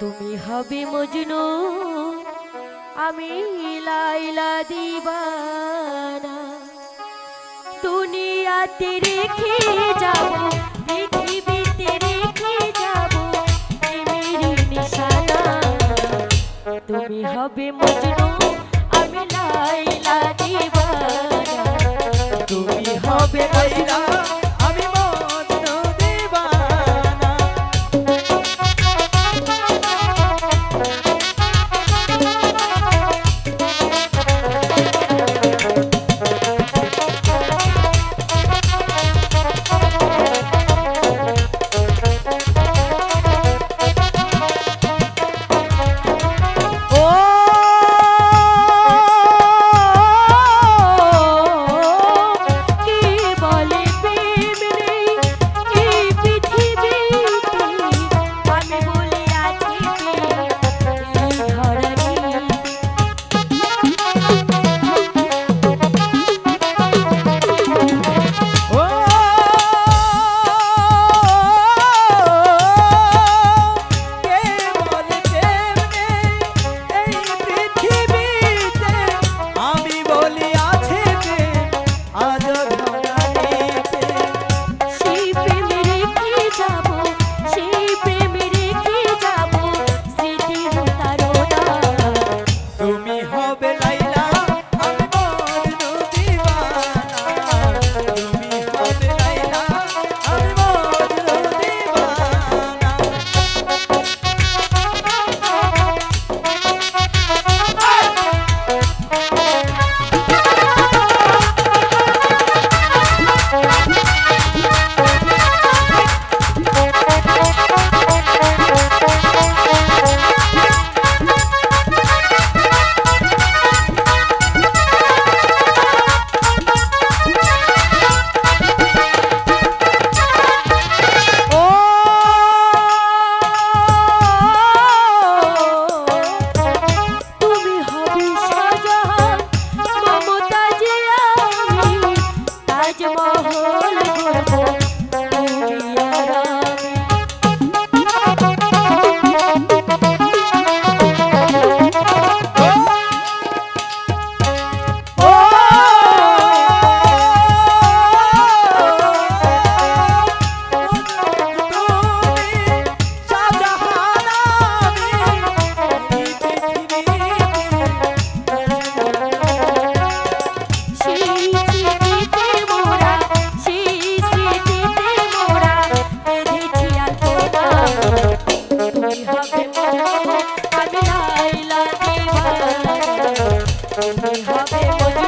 তুমি হবে মজনু, আমি লাইলা দিবানা। দুনিয়াতে রেখে যাব, পৃথিবীতে রেখে যাব তুমি হবে মজনু হবে বলি